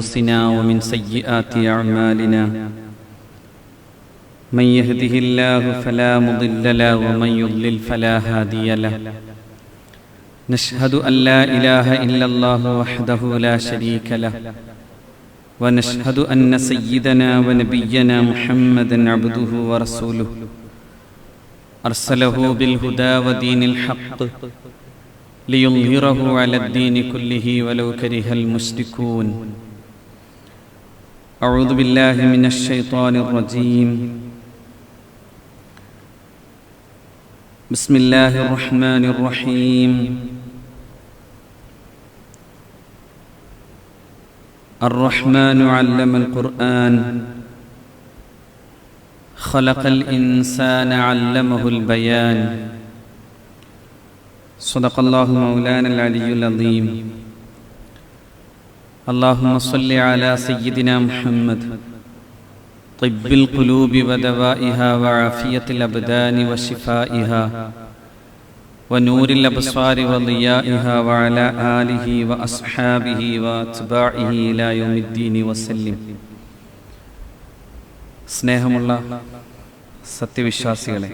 أنفسنا ومن سيئات أعمالنا من يهده الله فلا مضل له ومن يضلل فلا هادي له نشهد أن لا إله إلا الله وحده لا شريك له ونشهد أن سيدنا ونبينا محمدا عبده ورسوله أرسله بالهدى ودين الحق ليظهره على الدين كله ولو كره المشركون أعوذ بالله من الشيطان الرجيم. بسم الله الرحمن الرحيم. الرحمن علم القرآن. خلق الإنسان علمه البيان. صدق الله مولانا العلي العظيم. اللهم صل على سيدنا محمد طب القلوب ودوائها وعافية الأبدان وشفائها ونور الأبصار وضيائها وعلى آله وأصحابه وأتباعه إلى يوم الدين وسلم സ്നേഹമുള്ള സത്യവിശ്വാസികളെ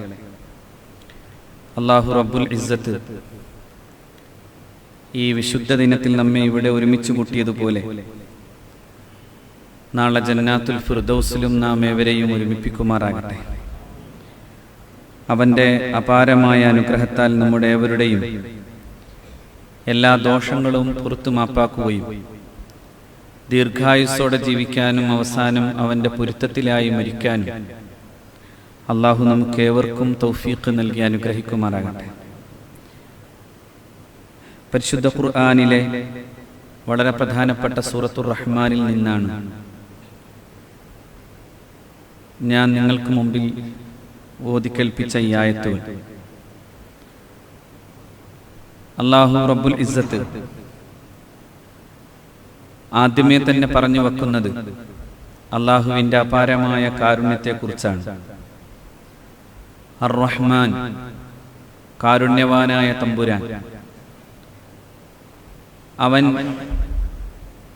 അള്ളാഹു റബ്ബുൽ ഇസ്സത്ത് ഈ വിശുദ്ധ ദിനത്തിൽ നമ്മെ ഇവിടെ ഒരുമിച്ച് കൂട്ടിയതുപോലെ നാളെ ജന്നാത്തുൽ ഫിർദൌസിലും നാം ഏവരെയും ഒരുമിപ്പിക്കുമാറാകട്ടെ. അവന്റെ അപാരമായ അനുഗ്രഹത്താൽ നമ്മുടെ ഏവരുടെയും എല്ലാ ദോഷങ്ങളും പുറത്തു മാപ്പാക്കുകയും ദീർഘായുസ്സോടെ ജീവിക്കാനും അവസാനം അവന്റെ പൊരുത്തത്തിലായി മരിക്കാനും അള്ളാഹു നമുക്ക് ഏവർക്കും തൗഫീഖ് നൽകി അനുഗ്രഹിക്കുമാറാകട്ടെ. പരിശുദ്ധ ഖുർആാനിലെ വളരെ പ്രധാനപ്പെട്ട സൂറത്തുർ റഹ്മാനിൽ നിന്നാണ്. ഞാൻ നിങ്ങൾക്ക് മുമ്പിൽ ഓതിക്കൽപ്പിച്ച ഈ ആയത്തുകൾ. അള്ളാഹു റബ്ബുൽ ഇസ്സത്ത് ആദ്യമേ തന്നെ പറഞ്ഞു വെക്കുന്നത് അള്ളാഹുവിന്റെ അപാരമായ കാരുണ്യത്തെക്കുറിച്ചാണ്. അർ റഹ്മാൻ കാരുണ്യവാനായ തമ്പുരാൻ. അവൻ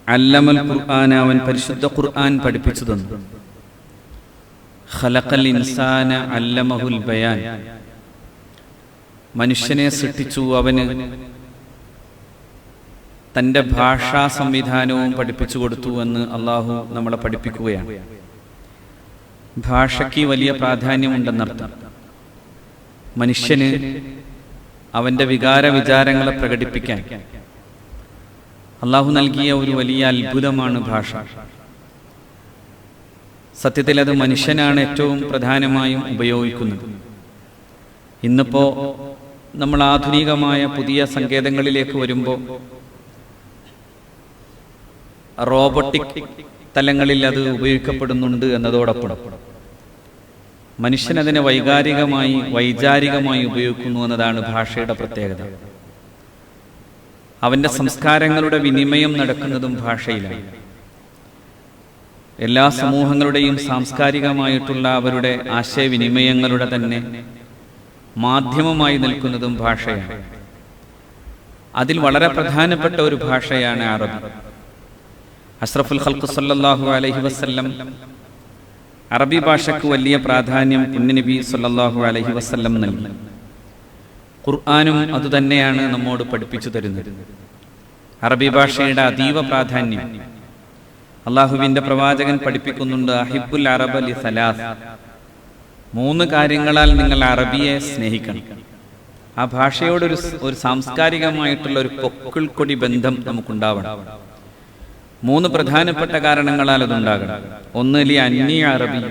അല്ലമൽ ഖുർആൻ അവൻ പരിശുദ്ധ ഖുർആൻ പഠിപ്പിച്ചു തന്നു ഖലഖൽ ഇൻസാന അല്ലമഹുൽ ബയാൻ. മനുഷ്യനെ സൃഷ്ടിച്ചു അവന് തന്റെ ഭാഷാ സംവിധാനവും പഠിപ്പിച്ചു കൊടുത്തു എന്ന് അള്ളാഹു നമ്മളെ പഠിപ്പിക്കുകയാണ്. ഭാഷയ്ക്ക് വലിയ പ്രാധാന്യമുണ്ടെന്നർത്ഥം. മനുഷ്യന് അവന്റെ വികാര വിചാരങ്ങളെ പ്രകടിപ്പിക്കാൻ അള്ളാഹു നൽകിയ ഒരു വലിയ അത്ഭുതമാണ് ഭാഷ. സത്യത്തിൽ അത് മനുഷ്യനാണ് ഏറ്റവും പ്രധാനമായും ഉപയോഗിക്കുന്നത്. ഇന്നിപ്പോ നമ്മൾ ആധുനികമായ പുതിയ സങ്കേതങ്ങളിലേക്ക് വരുമ്പോൾ റോബോട്ടിക് തലങ്ങളിൽ അത് ഉപയോഗിക്കപ്പെടുന്നുണ്ട് എന്നതോടൊപ്പം മനുഷ്യൻ അതിനെ വൈകാരികമായി വൈചാരികമായി ഉപയോഗിക്കുന്നു എന്നതാണ് ഭാഷയുടെ പ്രത്യേകത. അവന്റെ സംസ്കാരങ്ങളുടെ വിനിമയം നടക്കുന്നതും ഭാഷയിലാണ്. എല്ലാ സമൂഹങ്ങളുടെയും സാംസ്കാരികമായിട്ടുള്ള അവരുടെ ആശയവിനിമയങ്ങളുടെ തന്നെ മാധ്യമമായി നിൽക്കുന്നതും ഭാഷയാണ്. അതിൽ വളരെ പ്രധാനപ്പെട്ട ഒരു ഭാഷയാണ് അറബി. അഷ്റഫുൽ ഖൽഖു സല്ലാഹു അലഹി വസ്ല്ലം അറബി ഭാഷയ്ക്ക് വലിയ പ്രാധാന്യം പുണ്യനബി സല്ലാഹു അലഹി വസ്ല്ലം നൽകി. ഖുർആാനും അതുതന്നെയാണ് നമ്മോട് പഠിപ്പിച്ചു തരുന്നത്. അറബി ഭാഷയുടെ അതീവ പ്രാധാന്യം. അള്ളാഹുവിന്റെ പ്രവാചകൻ പഠിപ്പിക്കുന്നുണ്ട് അഹിബുൽ അറബ് അലി സലാസ്. മൂന്ന് കാര്യങ്ങളാൽ നിങ്ങൾ അറബിയെ സ്നേഹിക്കണം. ആ ഭാഷയോടൊരു ഒരു സാംസ്കാരികമായിട്ടുള്ള ഒരു പൊക്കിൾക്കൊടി ബന്ധം നമുക്കുണ്ടാവണം. മൂന്ന് പ്രധാനപ്പെട്ട കാരണങ്ങളാൽ അതുണ്ടാകണം. ഒന്ന് ലി അന്യ അറബി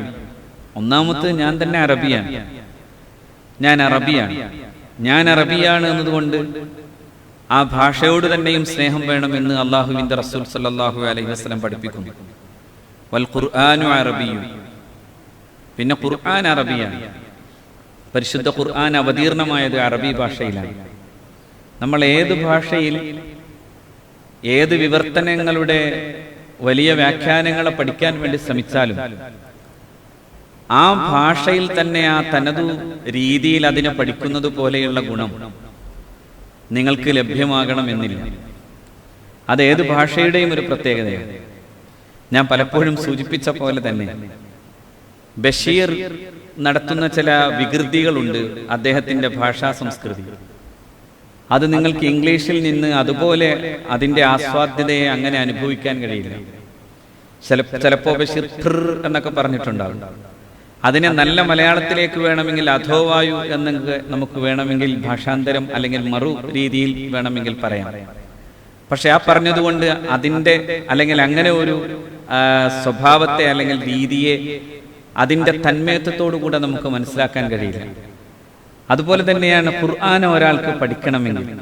ഒന്നാമത് ഞാൻ തന്നെ അറബിയാണ്. ഞാൻ അറബിയാണ്. ഞാൻ അറബിയാണ് എന്നതുകൊണ്ട് ആ ഭാഷയോട് തന്നെയും സ്നേഹം വേണമെന്ന് അള്ളാഹുവിന്റെ റസൂൽ സല്ലാഹു അലൈഹി വസ്ലം പഠിപ്പിക്കുന്നു. വൽ ഖുർആാനു അറബിയും. പിന്നെ ഖുർആൻ അറബിയാണ്. പരിശുദ്ധ ഖുർആൻ അവതീർണമായത് അറബി ഭാഷയിലാണ്. നമ്മൾ ഏത് ഭാഷയിൽ ഏത് വിവർത്തനങ്ങളുടെ വലിയ വ്യാഖ്യാനങ്ങളെ പഠിക്കാൻ വേണ്ടി ശ്രമിച്ചാലും ആ ഭാഷയിൽ തന്നെ ആ തനതു രീതിയിൽ അതിനെ പഠിക്കുന്നത് പോലെയുള്ള ഗുണം നിങ്ങൾക്ക് ലഭ്യമാകണമെന്നില്ല. അത് ഏത് ഭാഷയുടെയും ഒരു പ്രത്യേകതയാണ്. ഞാൻ പലപ്പോഴും സൂചിപ്പിച്ച പോലെ തന്നെ ബഷീർ നടത്തുന്ന ചില വികൃതികളുണ്ട് അദ്ദേഹത്തിന്റെ ഭാഷാ സംസ്കൃതി. അത് നിങ്ങൾക്ക് ഇംഗ്ലീഷിൽ നിന്ന് അതുപോലെ അതിന്റെ ആസ്വാദ്യതയെ അങ്ങനെ അനുഭവിക്കാൻ കഴിയില്ല. ചില ചിലപ്പോ ബഷീർ എന്നൊക്കെ പറഞ്ഞിട്ടുണ്ടാവും. അതിനെ നല്ല മലയാളത്തിലേക്ക് വേണമെങ്കിൽ അധോവായു എന്ന് നമുക്ക് വേണമെങ്കിൽ ഭാഷാന്തരം അല്ലെങ്കിൽ മറു രീതിയിൽ വേണമെങ്കിൽ പറയാം. പക്ഷെ ആ പറഞ്ഞതുകൊണ്ട് അതിന്റെ അല്ലെങ്കിൽ അങ്ങനെ ഒരു സ്വഭാവത്തെ അല്ലെങ്കിൽ രീതിയെ അതിന്റെ തന്മയത്വത്തോടു കൂടെ നമുക്ക് മനസ്സിലാക്കാൻ കഴിയില്ല. അതുപോലെ തന്നെയാണ് ഖുർആൻ ഒരാൾക്ക് പഠിക്കണമെങ്കിൽ.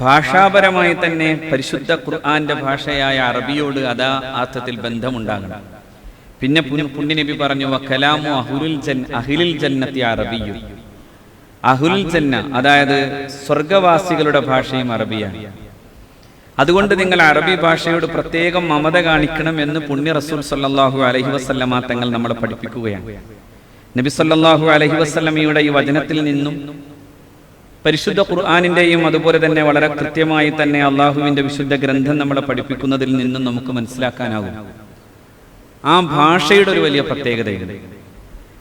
ഭാഷാപരമായി തന്നെ പരിശുദ്ധ ഖുർആന്റെ ഭാഷയായ അറബിയോട് അതാ അർത്ഥത്തിൽ ബന്ധമുണ്ടാകണം. പിന്നെ പുണ്യ- പുണ്യനബി പറഞ്ഞു കലാമു അഹുലുൽ ജൻ ജന്ന അതായത് സ്വർഗവാസികളുടെ ഭാഷയും അറബിയാണ്. അതുകൊണ്ട് നിങ്ങൾ അറബി ഭാഷയോട് പ്രത്യേകം മമത കാണിക്കണം എന്ന് പുണ്യ റസൂൽ സല്ലാഹു അലഹി വസല്ലമ തങ്ങൾ നമ്മളെ പഠിപ്പിക്കുകയാണ്. നബി സല്ലാഹു അലഹി വസല്ലമയുടെ ഈ വചനത്തിൽ നിന്നും പരിശുദ്ധ ഖുർആാനിന്റെയും അതുപോലെ തന്നെ വളരെ കൃത്യമായി തന്നെ അള്ളാഹുവിന്റെ വിശുദ്ധ ഗ്രന്ഥം നമ്മളെ പഠിപ്പിക്കുന്നതിൽ നിന്നും നമുക്ക് മനസ്സിലാക്കാനാകും. ആ ഭാഷയുടെ ഒരു വലിയ പ്രത്യേകതയുണ്ട്.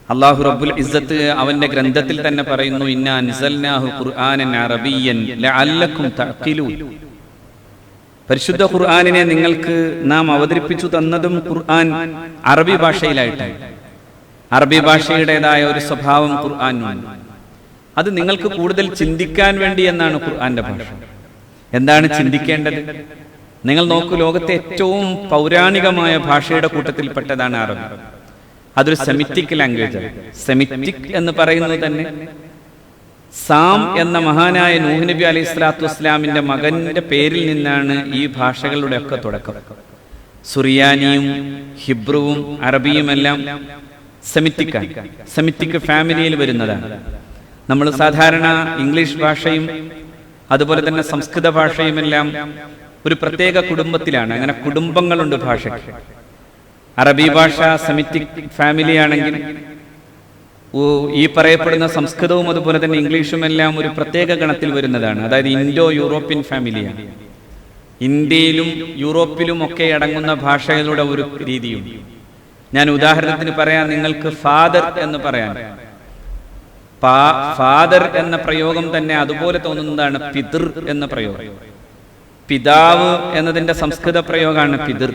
അള്ളാഹു റബ്ബുൽ ഇസ്സത്ത് അവന്റെ ഗ്രന്ഥത്തിൽ തന്നെ പറയുന്നു അൻസൽനാഹു ഖുർആനൻ പരിശുദ്ധ ഖുർആനിനെ നിങ്ങൾക്ക് നാം അവതരിപ്പിച്ചു തന്നതും ഖുർആൻ അറബി ഭാഷയിലായിട്ടാണ്. അറബി ഭാഷയുടേതായ ഒരു സ്വഭാവം ഖുർആനുണ്ട് അത് നിങ്ങൾക്ക് കൂടുതൽ ചിന്തിക്കാൻ വേണ്ടി എന്നാണ് ഖുർആന്റെ ഭാഷ. എന്താണ് ചിന്തിക്കേണ്ടത്? നിങ്ങൾ നോക്കൂ ലോകത്തെ ഏറ്റവും പൗരാണികമായ ഭാഷയുടെ കൂട്ടത്തിൽപ്പെട്ടതാണ് അറബി. അതൊരു സെമിറ്റിക് ലാംഗ്വേജ് സെമിറ്റിക് എന്ന് പറയുന്നത് തന്നെ സാം എന്ന മഹാനായ നൂഹ് നബി അലൈഹി സ്വലാത്തു മകന്റെ പേരിൽ നിന്നാണ് ഈ ഭാഷകളുടെ ഒക്കെ തുടക്കം. സുറിയാനിയും ഹിബ്രുവും അറബിയും എല്ലാം സെമിറ്റിക്കാണ് സെമിറ്റിക് ഫാമിലിയിൽ വരുന്നതാണ്. നമ്മൾ സാധാരണ ഇംഗ്ലീഷ് ഭാഷയും അതുപോലെ തന്നെ സംസ്കൃത ഭാഷയും എല്ലാം ഒരു പ്രത്യേക കുടുംബത്തിലാണ്. അങ്ങനെ കുടുംബങ്ങളുണ്ട് ഭാഷയ്ക്ക്. അറബി ഭാഷ സെമിറ്റിക് ഫാമിലി ആണെങ്കിൽ ഈ പറയപ്പെടുന്ന സംസ്കൃതവും അതുപോലെ തന്നെ ഇംഗ്ലീഷും എല്ലാം ഒരു പ്രത്യേക ഗണത്തിൽ വരുന്നതാണ്. അതായത് ഇൻഡോ യൂറോപ്യൻ ഫാമിലിയാണ്. ഇന്ത്യയിലും യൂറോപ്പിലും ഒക്കെ അടങ്ങുന്ന ഭാഷകളുടെ ഒരു രീതിയും ഞാൻ ഉദാഹരണത്തിന് പറയാം നിങ്ങൾക്ക് ഫാദർ എന്ന് പറയാൻ ഫാദർ എന്ന പ്രയോഗം തന്നെ അതുപോലെ തോന്നുന്നതാണ് പിതൃ എന്ന പ്രയോഗം. പിതാവ് എന്നതിന്റെ സംസ്കൃത പ്രയോഗമാണ് പിതൃ.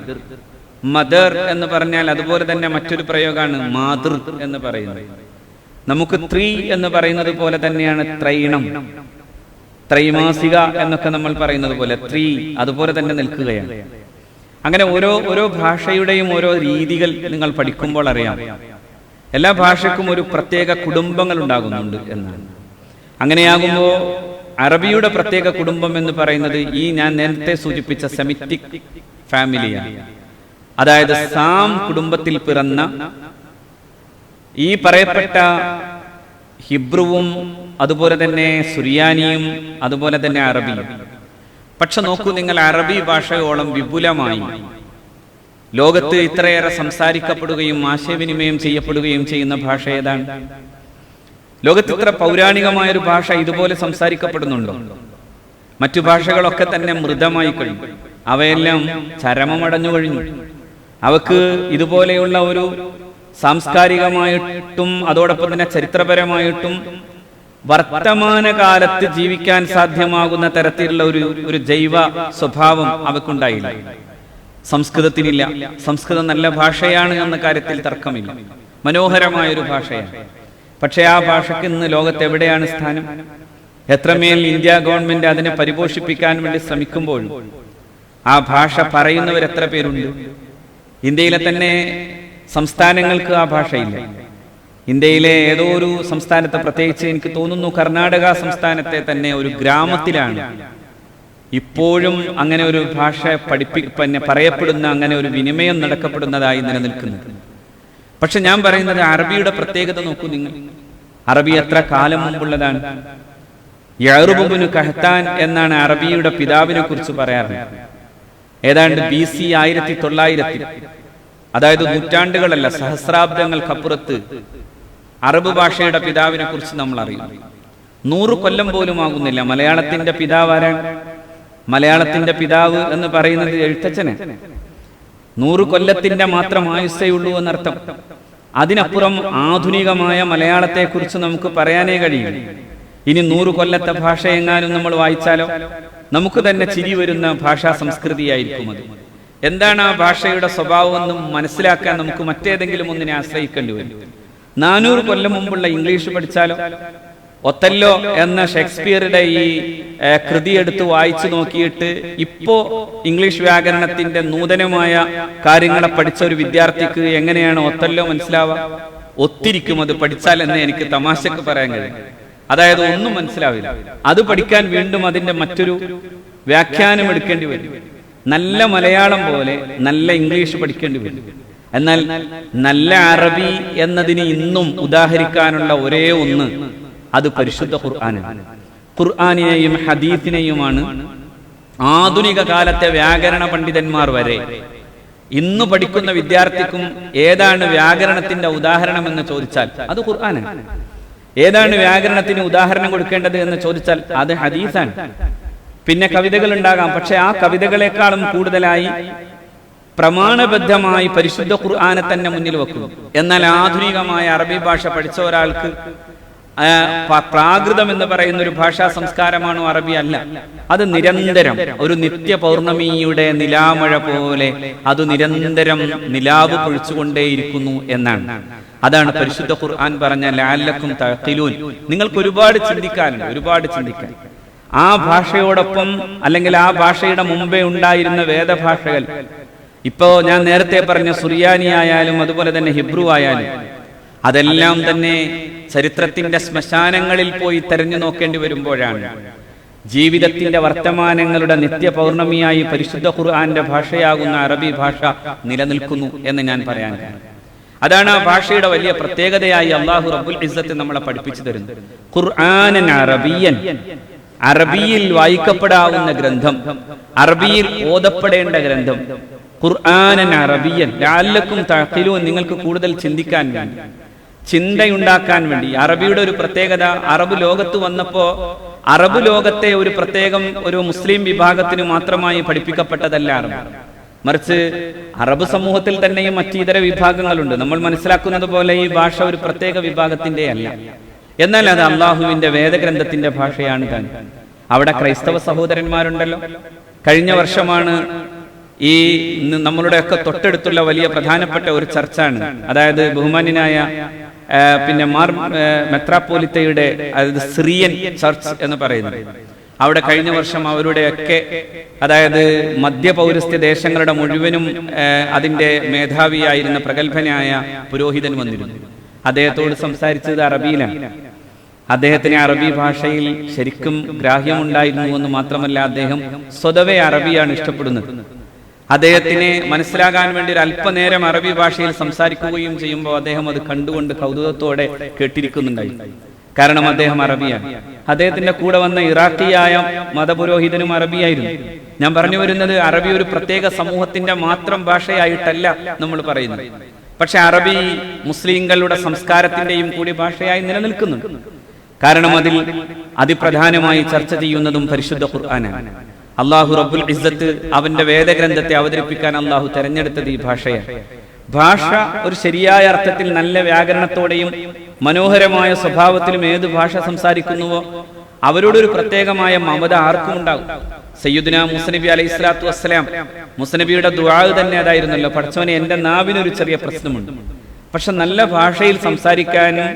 മദർ എന്ന് പറഞ്ഞാൽ അതുപോലെ തന്നെ മറ്റൊരു പ്രയോഗമാണ് മാതൃ എന്ന് പറയുന്നത്. നമുക്ക് ത്രീ എന്ന് പറയുന്നത് പോലെ തന്നെയാണ് ത്രൈണം. ത്രൈമാസിക എന്നൊക്കെ നമ്മൾ പറയുന്നത് പോലെ ത്രീ അതുപോലെ തന്നെ നിൽക്കുകയാണ്. അങ്ങനെ ഓരോ ഓരോ ഭാഷയുടെയും ഓരോ രീതികൾ നിങ്ങൾ പഠിക്കുമ്പോൾ അറിയാം. എല്ലാ ഭാഷയ്ക്കും ഒരു പ്രത്യേക കുടുംബങ്ങൾ ഉണ്ടാകുന്നുണ്ട് എന്നാണ്. അങ്ങനെയാകുമ്പോൾ അറബിയുടെ പ്രത്യേക കുടുംബം എന്ന് പറയുന്നത് ഈ ഞാൻ നേരത്തെ സൂചിപ്പിച്ച സെമിറ്റിക് ഫാമിലിയാണ്. അതായത് സാം കുടുംബത്തിൽ പിറന്ന ഈ പറയപ്പെട്ട ഹിബ്രുവും അതുപോലെ തന്നെ സുറിയാനിയും അതുപോലെ തന്നെ അറബിയും. പക്ഷെ നോക്കൂ നിങ്ങൾ അറബി ഭാഷയോളം വിപുലമായി ലോകത്ത് ഇത്രയേറെ സംസാരിക്കപ്പെടുകയും ആശയവിനിമയം ചെയ്യപ്പെടുകയും ചെയ്യുന്ന ഭാഷ ഏതാണ്? ലോകത്ത് ഇത്ര പൗരാണികമായ ഒരു ഭാഷ ഇതുപോലെ സംസാരിക്കപ്പെടുന്നുണ്ടോ? മറ്റു ഭാഷകളൊക്കെ തന്നെ മൃതമായി കഴിഞ്ഞു. അവയെല്ലാം ചരമമടഞ്ഞു കഴിഞ്ഞു. അവക്ക് ഇതുപോലെയുള്ള ഒരു സാംസ്കാരികമായിട്ടും അതോടൊപ്പം തന്നെ ചരിത്രപരമായിട്ടും വർത്തമാനകാലത്ത് ജീവിക്കാൻ സാധ്യമാകുന്ന തരത്തിലുള്ള ഒരു ഒരു ജൈവ സ്വഭാവം അവക്കുണ്ടായില്ല. സംസ്കൃതത്തിനില്ല സംസ്കൃതം നല്ല ഭാഷയാണ് എന്ന കാര്യത്തിൽ തർക്കമില്ല. മനോഹരമായ ഒരു ഭാഷയാണ്. പക്ഷേ ആ ഭാഷയ്ക്ക് ഇന്ന് ലോകത്ത് എവിടെയാണ് സ്ഥാനം? എത്രമേൽ ഇന്ത്യ ഗവൺമെന്റ് അതിനെ പരിപോഷിപ്പിക്കാൻ വേണ്ടി ശ്രമിക്കുമ്പോൾ ആ ഭാഷ പറയുന്നവർ എത്ര പേരുണ്ട്? ഇന്ത്യയിലെ തന്നെ സംസ്ഥാനങ്ങൾക്ക് ആ ഭാഷയില്ല. ഇന്ത്യയിലെ ഏതോ ഒരു സംസ്ഥാനത്ത് പ്രത്യേകിച്ച് എനിക്ക് തോന്നുന്നു കർണാടക സംസ്ഥാനത്തെ തന്നെ ഒരു ഗ്രാമത്തിലാണ്. ഇപ്പോഴും അങ്ങനെ ഒരു ഭാഷ പഠിപ്പി പിന്നെ പറയപ്പെടുന്ന അങ്ങനെ ഒരു വിനിമയം നടക്കപ്പെടുന്നതായി നിലനിൽക്കുന്നത്. പക്ഷെ ഞാൻ പറയുന്നത് അറബിയുടെ പ്രത്യേകത നോക്കൂ നിങ്ങൾ. അറബി എത്ര കാലം മുമ്പുള്ളതാണ്? യറുബുബിന് കഹത്താൻ എന്നാണ് അറബിയുടെ പിതാവിനെ കുറിച്ച് പറയാറുള്ളത്. ഏതാണ്ട് ബി സി ആയിരത്തി തൊള്ളായിരത്തി അതായത് നൂറ്റാണ്ടുകളല്ല സഹസ്രാബ്ദങ്ങൾക്കപ്പുറത്ത് അറബ് ഭാഷയുടെ പിതാവിനെ കുറിച്ച് നമ്മൾ അറിയും. നൂറ് കൊല്ലം പോലും ആകുന്നില്ല. മലയാളത്തിന്റെ പിതാവ് ആരാണ്? മലയാളത്തിന്റെ പിതാവ് എന്ന് പറയുന്നത് എഴുത്തച്ഛനെ നൂറ് കൊല്ലത്തിന്റെ മാത്രം ആയുസ്സേ ഉള്ളൂ എന്നർത്ഥം. അതിനപ്പുറം ആധുനികമായ മലയാളത്തെക്കുറിച്ച് നമുക്ക് പറയാനേ കഴിയും. ഇനി നൂറ് കൊല്ലത്തെ ഭാഷ എങ്ങാനും നമ്മൾ വായിച്ചാലോ? നമുക്ക് തന്നെ ചിരി വരുന്ന ഭാഷാ സംസ്കൃതിയായിരിക്കും അത്. എന്താണ് ആ ഭാഷയുടെ സ്വഭാവമെന്നും മനസ്സിലാക്കാൻ നമുക്ക് മറ്റേതെങ്കിലും ഒന്നിനെ ആശ്രയിക്കേണ്ടി വരും. നാനൂറ് കൊല്ലം മുമ്പുള്ള ഇംഗ്ലീഷ് പഠിച്ചാലോ? ഒത്തല്ലോ എന്ന ഷേക്സ്പിയറുടെ ഈ കൃതി എടുത്ത് വായിച്ചു നോക്കിയിട്ട് ഇപ്പോ ഇംഗ്ലീഷ് വ്യാകരണത്തിന്റെ നൂതനമായ കാര്യങ്ങളെ പഠിച്ച ഒരു വിദ്യാർത്ഥിക്ക് എങ്ങനെയാണ് ഒത്തല്ലോ മനസ്സിലാവുക? ഒത്തിരിക്കും അത് പഠിച്ചാൽ എന്ന് എനിക്ക് തമാശക്ക് പറയാൻ കഴിയും. അതായത് ഒന്നും മനസ്സിലാവില്ല. അത് പഠിക്കാൻ വീണ്ടും അതിന്റെ മറ്റൊരു വ്യാഖ്യാനം എടുക്കേണ്ടി വരും. നല്ല മലയാളം പോലെ നല്ല ഇംഗ്ലീഷ് പഠിക്കേണ്ടി വരും. എന്നാൽ നല്ല അറബി എന്നതിന് ഇന്നും ഉദാഹരിക്കാനുള്ള ഒരേ ഒന്ന് അത് പരിശുദ്ധ ഖുർആാനാണ്. ഖുർആാനിനെയും ഹദീഫിനെയുമാണ് ആധുനിക കാലത്തെ വ്യാകരണ പണ്ഡിതന്മാർ വരെ ഇന്ന് പഠിക്കുന്ന വിദ്യാർത്ഥിക്കും ഏതാണ് വ്യാകരണത്തിന്റെ ഉദാഹരണം എന്ന് ചോദിച്ചാൽ അത് ഖുർആാനാണ്. ഏതാണ് വ്യാകരണത്തിന് ഉദാഹരണം കൊടുക്കേണ്ടത് എന്ന് ചോദിച്ചാൽ അത് ഹദീസാണ്. പിന്നെ കവിതകൾ ഉണ്ടാകാം. പക്ഷെ ആ കവിതകളെക്കാളും കൂടുതലായി പ്രമാണബദ്ധമായി പരിശുദ്ധ ഖുർആാനെ തന്നെ മുന്നിൽ വെക്കും. എന്നാൽ ആധുനികമായ അറബി ഭാഷ പഠിച്ച ഒരാൾക്ക് പ്രാകൃതം എന്ന് പറയുന്ന ഒരു ഭാഷാ സംസ്കാരമാണോ അറബി അല്ല. അത് നിരന്തരം ഒരു നിത്യ പൗർണമിയുടെ നിലാമഴ പോലെ അത് നിരന്തരം നിലാവ് പൊഴിച്ചുകൊണ്ടേയിരിക്കുന്നു എന്നാണ്. അതാണ് പരിശുദ്ധ ഖുർആൻ പറഞ്ഞ ലാലക്കും തഖിലൂൻ. നിങ്ങൾക്ക് ഒരുപാട് ചിന്തിക്കാനുണ്ട് ഒരുപാട് ചിന്തിക്കാൻ. ആ ഭാഷയോടൊപ്പം അല്ലെങ്കിൽ ആ ഭാഷയുടെ മുമ്പേ ഉണ്ടായിരുന്ന വേദഭാഷകൾ ഇപ്പോ ഞാൻ നേരത്തെ പറഞ്ഞ സുറിയാനി ആയാലും അതുപോലെ തന്നെ ഹിബ്രു ആയാലും അതെല്ലാം തന്നെ ചരിത്രത്തിന്റെ ശ്മശാനങ്ങളിൽ പോയി തെരഞ്ഞു നോക്കേണ്ടി വരുമ്പോഴാണ്. ജീവിതത്തിന്റെ വർത്തമാനങ്ങളുടെ നിത്യ പൗർണമിയായി പരിശുദ്ധ ഖുർആന്റെ ഭാഷയാകുന്ന അറബി ഭാഷ നിലനിൽക്കുന്നു എന്ന് ഞാൻ പറയാൻ അതാണ് ആ ഭാഷയുടെ വലിയ പ്രത്യേകതയായി അള്ളാഹു റബ്ബുൽ ഇസ്സത്ത് നമ്മളെ പഠിപ്പിച്ചു തരുന്നു ഖുർആാനൻ അറബിയൻ. അറബിയിൽ വായിക്കപ്പെടാവുന്ന ഗ്രന്ഥം അറബിയിൽ ഓതപ്പെടേണ്ട ഗ്രന്ഥം ഖുർആാനൻ അറബിയൻ. ലാലക്കും താക്കിലും നിങ്ങൾക്ക് കൂടുതൽ ചിന്തിക്കാൻ വേണ്ടി ചിന്തയുണ്ടാക്കാൻ വേണ്ടി. അറബിയുടെ ഒരു പ്രത്യേകത അറബ് ലോകത്ത് വന്നപ്പോ അറബ് ലോകത്തെ ഒരു പ്രത്യേകം ഒരു മുസ്ലിം വിഭാഗത്തിന് മാത്രമായി പഠിപ്പിക്കപ്പെട്ടതല്ല അറബ്. മറിച്ച് അറബ് സമൂഹത്തിൽ തന്നെയും മറ്റു ഇതര വിഭാഗങ്ങളുണ്ട്. നമ്മൾ മനസ്സിലാക്കുന്നത് പോലെ ഈ ഭാഷ ഒരു പ്രത്യേക വിഭാഗത്തിന്റെ അല്ല. എന്നാൽ അത് അള്ളാഹുവിന്റെ വേദഗ്രന്ഥത്തിന്റെ ഭാഷയാണ് താൻ. അവിടെ ക്രൈസ്തവ സഹോദരന്മാരുണ്ടല്ലോ. കഴിഞ്ഞ വർഷമാണ് ഈ നമ്മളുടെയൊക്കെ തൊട്ടടുത്തുള്ള വലിയ പ്രധാനപ്പെട്ട ഒരു ചർച്ചാണ്. അതായത് ബഹുമാന്യനായ പിന്നെ മാർ മെത്രാപ്പോലിത്തയുടെ അതായത് സിറിയൻ ചർച്ച് എന്ന് പറയുന്നത് അവിടെ കഴിഞ്ഞ വർഷം അവരുടെയൊക്കെ അതായത് മധ്യപൗരസ്ത്യ ദേശങ്ങളുടെ മുഴുവനും അതിന്റെ മേധാവിയായിരുന്ന പ്രഗത്ഭനായ പുരോഹിതൻ വന്നിരുന്നു. അദ്ദേഹത്തോട് സംസാരിച്ചത് അറബിയിലാണ്. അദ്ദേഹത്തിന് അറബി ഭാഷയിൽ ശരിക്കും ഗ്രാഹ്യമുണ്ടായിരുന്നു എന്ന് മാത്രമല്ല അദ്ദേഹം സ്വതവേ അറബിയാണ് ഇഷ്ടപ്പെടുന്നത്. അദ്ദേഹത്തിനെ മനസ്സിലാകാൻ വേണ്ടി ഒരു അല്പനേരം അറബി ഭാഷയിൽ സംസാരിക്കുകയും ചെയ്യുമ്പോൾ അദ്ദേഹം അത് കണ്ടുകൊണ്ട് കൗതുകത്തോടെ കേട്ടിരിക്കുന്നുണ്ടായി. കാരണം അദ്ദേഹം അറബിയാണ്. അദ്ദേഹത്തിന്റെ കൂടെ വന്ന ഇറാഖിയായ മതപുരോഹിതനും അറബിയായിരുന്നു. ഞാൻ പറഞ്ഞു വരുന്നത് അറബി ഒരു പ്രത്യേക സമൂഹത്തിന്റെ മാത്രം ഭാഷയായിട്ടല്ല നമ്മൾ പറയുന്നത്. പക്ഷെ അറബി മുസ്ലിങ്ങളുടെ സംസ്കാരത്തിന്റെയും കൂടി ഭാഷയായി നിലനിൽക്കുന്നുണ്ട്. കാരണം അതിൽ അതിപ്രധാനമായി ചർച്ച ചെയ്യുന്നതും പരിശുദ്ധ ഖുർആനാണ്. അള്ളാഹു റബ്ബുൽ ഇസ്സത്ത് അവന്റെ വേദഗ്രന്ഥത്തെ അവതരിപ്പിക്കാൻ അള്ളാഹു തെരഞ്ഞെടുത്തത് ഈ ഭാഷയാണ്. ഭാഷ ഒരു ശരിയായ അർത്ഥത്തിൽ നല്ല വ്യാകരണത്തോടെയും മനോഹരമായ സ്വഭാവത്തിലും ഏത് ഭാഷ സംസാരിക്കുന്നുവോ അവരോടൊരു പ്രത്യേകമായ മമത ആർക്കും ഉണ്ടാകും. സയ്യുദ്ന മുസനബി അലൈഹി സ്വലാത്തു വസ്സലാം മുസനബിയുടെ ദുആ തന്നെ അതായിരുന്നല്ലോ. പഠിച്ചവനെ എന്റെ നാവിനൊരു ചെറിയ പ്രശ്നമുണ്ട്. പക്ഷെ നല്ല ഭാഷയിൽ സംസാരിക്കാനും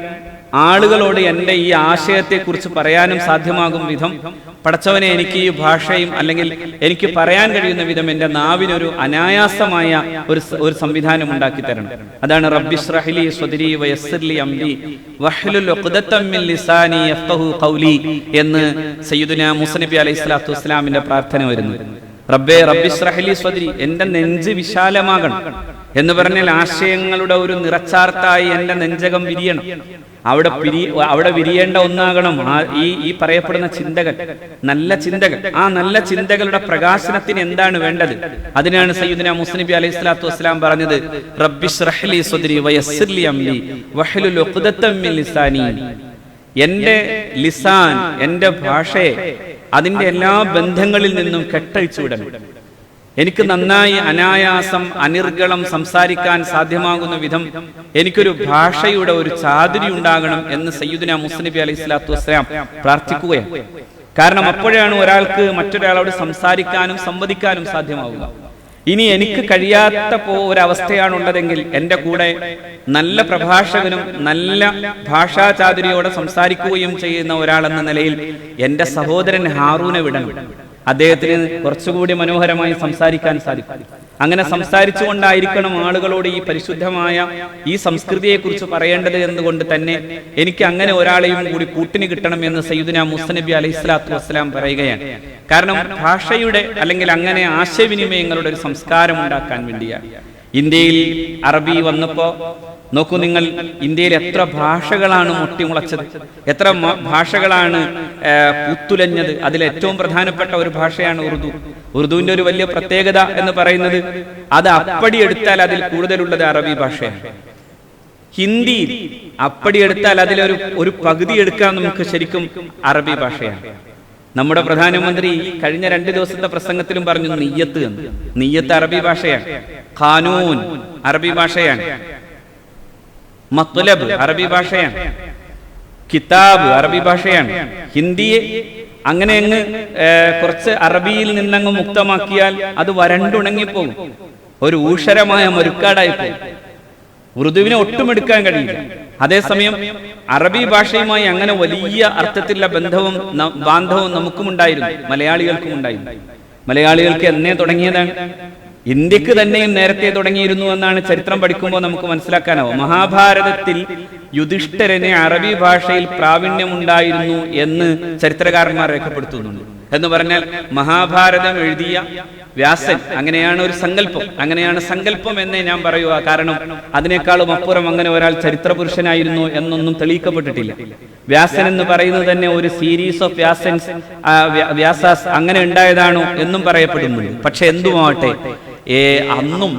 ആളുകളോട് എന്റെ ഈ ആശയത്തെക്കുറിച്ച് പറയാനും സാധ്യമാകും വിധം പടച്ചവനെ എനിക്ക് ഈ ഭാഷയും അല്ലെങ്കിൽ എനിക്ക് പറയാൻ കഴിയുന്ന വിധം എന്റെ നാവിനൊരു അനായാസമായ ഒരു ഒരു സംവിധാനം ഉണ്ടാക്കി തരണം. അതാണ് യഫ്ഖഹു ഖൗലി എന്ന് സയ്യിദുന മൂസ നബി അലൈഹി സ്വലാത്തു വസ്സലാമിന്റെ പ്രാർത്ഥന വരുന്നു. റബ്ബേ റബ്ബിസ്രഹലി സ്വദരി എന്റെ നെഞ്ച് വിശാലമാകണം എന്ന് പറഞ്ഞാൽ ആശയങ്ങളുടെ ഒരു നിറച്ചാർത്തായി എന്റെ നെഞ്ചകം വിരിയണം. അവിടെ അവിടെ വിരിയേണ്ട ഒന്നാകണം. ആ ഈ ഈ പറയപ്പെടുന്ന ചിന്തകൾ നല്ല ചിന്തകൾ ആ നല്ല ചിന്തകളുടെ പ്രകാശനത്തിന് എന്താണ് വേണ്ടത്? അതിനാണ് സയ്യിദ്ന മുസ്ലിബി അലൈഹി സ്വലാത്തു വസ്സലാം പറഞ്ഞത് മിൻ ലിസാനി. എന്റെ ലിസാൻ എന്റെ ഭാഷയെ അതിന്റെ എല്ലാ ബന്ധങ്ങളിൽ നിന്നും കെട്ടഴിച്ചു വിടണം. എനിക്ക് നന്നായി അനായാസം അനിർഗളം സംസാരിക്കാൻ സാധ്യമാകുന്ന വിധം എനിക്കൊരു ഭാഷയുടെ ഒരു ചാതുരി ഉണ്ടാകണം എന്ന് സയ്യുദിന മുസ്ലിബി അലൈഹി സ്വലാത്തു വസ്സലാം പ്രാർത്ഥിക്കുകയാണ്. കാരണം അപ്പോഴാണ് ഒരാൾക്ക് മറ്റൊരാളോട് സംസാരിക്കാനും സംവദിക്കാനും സാധ്യമാവുക. ഇനി എനിക്ക് കഴിയാത്ത പോ ഒരവസ്ഥയാണുള്ളതെങ്കിൽ എന്റെ കൂടെ നല്ല പ്രഭാഷകനും നല്ല ഭാഷാചാതുരിയോടെ സംസാരിക്കുകയും ചെയ്യുന്ന ഒരാളെന്ന നിലയിൽ എന്റെ സഹോദരൻ ഹാറൂനെ വിടണം. അദ്ദേഹത്തിന് കുറച്ചുകൂടി മനോഹരമായി സംസാരിക്കാൻ സാധിക്കും. അങ്ങനെ സംസാരിച്ചുകൊണ്ടായിരിക്കണം ആളുകളോട് ഈ പരിശുദ്ധമായ ഈ സംസ്കൃതിയെക്കുറിച്ച് പറയേണ്ടത് എന്നുകൊണ്ട് തന്നെ എനിക്ക് അങ്ങനെ ഒരാളെയും കൂടി കൂട്ടിന് കിട്ടണം എന്ന് സയ്യുദിന മുസ്നബി അലൈഹി സ്വലാത്തു വസ്സലാം പറയുകയാണ്. കാരണം ഭാഷയുടെ അല്ലെങ്കിൽ അങ്ങനെ ആശയവിനിമയങ്ങളുടെ ഒരു സംസ്കാരം ഉണ്ടാക്കാൻ വേണ്ടിയാണ്. ഇന്ത്യയിൽ അറബി വന്നപ്പോ നോക്കൂ നിങ്ങൾ ഇന്ത്യയിൽ എത്ര ഭാഷകളാണ് മുട്ടിമുളച്ചത്. എത്ര ഭാഷകളാണ് പുത്തുലഞ്ഞത്. അതിൽ ഏറ്റവും പ്രധാനപ്പെട്ട ഒരു ഭാഷയാണ് ഉറുദു. ഉറുദുവിന്റെ ഒരു വലിയ പ്രത്യേകത എന്ന് പറയുന്നത് അത് അപ്പടി എടുത്താൽ അതിൽ കൂടുതലുള്ളത് അറബി ഭാഷയാണ്. ഹിന്ദി അപ്പടി എടുത്താൽ അതിലൊരു ഒരു പകുതി എടുക്കാൻ നമുക്ക് ശരിക്കും അറബി ഭാഷയാണ്. നമ്മുടെ പ്രധാനമന്ത്രി കഴിഞ്ഞ രണ്ട് ദിവസത്തെ പ്രസംഗത്തിലും പറഞ്ഞു നെയ്യത്ത് എന്ന്. നെയ്യത്ത് അറബി ഭാഷയാണ്. ഖാനൂൻ അറബി ഭാഷയാണ്. മത്ലബ് അറബി ഭാഷയാണ്. കിതാബ് അറബി ഭാഷയാണ്. ഹിന്ദിയെ അങ്ങനെ അങ്ങ് കുറച്ച് അറബിയിൽ നിന്നങ്ങ് മുക്തമാക്കിയാൽ അത് വരണ്ടുണങ്ങിപ്പോകും. ഒരു ഊഷരമായ മരുക്കാടായി പോകും ഉറുദുവിനെ ഒട്ടും എടുക്കാൻ കഴിയില്ല. അതേസമയം അറബി ഭാഷയുമായി അങ്ങനെ വലിയ അർത്ഥത്തിലുള്ള ബന്ധവും ബാന്ധവും നമുക്കും ഉണ്ടായിരുന്നു മലയാളികൾക്കും ഉണ്ടായിരുന്നു മലയാളികൾക്ക് എന്നേ തുടങ്ങിയതാണ്. ഇന്ത്യയ്ക്ക് തന്നെയും നേരത്തെ തുടങ്ങിയിരുന്നു എന്നാണ് ചരിത്രം പഠിക്കുമ്പോൾ നമുക്ക് മനസ്സിലാക്കാനാവും. മഹാഭാരതത്തിൽ യുധിഷ്ഠിരന് അറബി ഭാഷയിൽ പ്രാവീണ്യമുണ്ടായിരുന്നു എന്ന് ചരിത്രകാരന്മാർ രേഖപ്പെടുത്തുന്നുണ്ട്. എന്ന് പറഞ്ഞാൽ മഹാഭാരതം എഴുതിയ വ്യാസൻ അങ്ങനെയാണ് ഒരു സങ്കല്പം അങ്ങനെയാണ് സങ്കല്പം എന്നേ ഞാൻ പറയുക. കാരണം അതിനേക്കാളും അപ്പുറം അങ്ങനെ ഒരാൾ ചരിത്ര പുരുഷനായിരുന്നു എന്നൊന്നും തെളിയിക്കപ്പെട്ടിട്ടില്ല. വ്യാസൻ എന്ന് പറയുന്നത് തന്നെ ഒരു സീരീസ് ഓഫ് വ്യാസൻസ് വ്യാസാസ് അങ്ങനെ ഉണ്ടായതാണോ എന്നും പറയപ്പെടുന്നുണ്ട്. പക്ഷെ എന്തുമാവട്ടെ അന്നും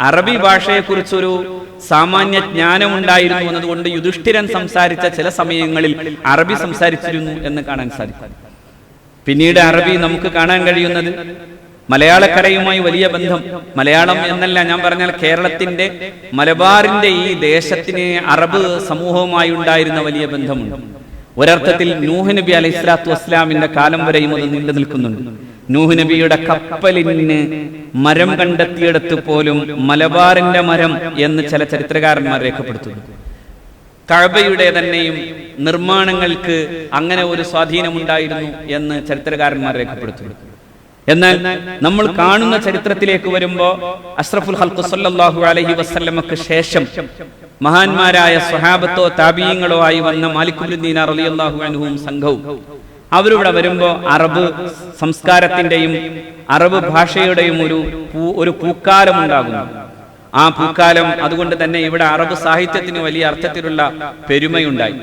അറബി ഭാഷയെക്കുറിച്ചൊരു സാമാന്യ ജ്ഞാനം ഉണ്ടായിരുന്നു എന്നതുകൊണ്ട് യുധിഷ്ഠിരൻ സംസാരിച്ച ചില സമയങ്ങളിൽ അറബി സംസാരിച്ചിരുന്നു എന്ന് കാണാൻ സാധിക്കും. പിന്നീട് അറബി നമുക്ക് കാണാൻ കഴിയുന്നത് മലയാളക്കരയുമായി വലിയ ബന്ധം. മലയാളം എന്നല്ല ഞാൻ പറഞ്ഞാൽ കേരളത്തിന്റെ മലബാറിന്റെ ഈ ദേശത്തിന് അറബ് സമൂഹവുമായി ഉണ്ടായിരുന്ന വലിയ ബന്ധമുണ്ട്. ഒരർത്ഥത്തിൽ നൂഹ് നബി അലൈഹി സ്വലാത്തു വസ്സലാമിന്റെ കാലം വരെയും അത് നീണ്ടു നിൽക്കുന്നുണ്ട് നൂഹ് നബിയുടെ കപ്പലിന് മരം കണ്ടെത്തിയെടുത്ത് പോലും മലബാറിന്റെ മരം എന്ന് ചില ചരിത്രകാരന്മാർ രേഖപ്പെടുത്തുന്നു. കഴബയുടെ തന്നെയും നിർമ്മാണങ്ങൾക്ക് അങ്ങനെ ഒരു സ്വാധീനമുണ്ടായിരുന്നു എന്ന് ചരിത്രകാരന്മാർ രേഖപ്പെടുത്തുന്നു. എന്നാൽ നമ്മൾ കാണുന്ന ചരിത്രത്തിലേക്ക് വരുമ്പോ അഷ്റഫുൽ ഹൽക്കു സല്ലല്ലാഹു അലൈഹി വസല്ലമക്ക് ശേഷം മഹാന്മാരായ സ്വഹാബത്തോ താബീയങ്ങളോ ആയി വന്ന മാലിക്കുലുദ്ദീൻ അറിയാഹു അൻഹുവും സംഘവും അവരിവിടെ വരുമ്പോൾ അറബ് സംസ്കാരത്തിന്റെയും അറബ് ഭാഷയുടെയും ഒരു ഒരു പൂക്കാലം ഉണ്ടാകുന്നു ആ പൂക്കാലം അതുകൊണ്ട് തന്നെ ഇവിടെ അറബ് സാഹിത്യത്തിന് വലിയ അർത്ഥത്തിലുള്ള പെരുമയുണ്ടായി.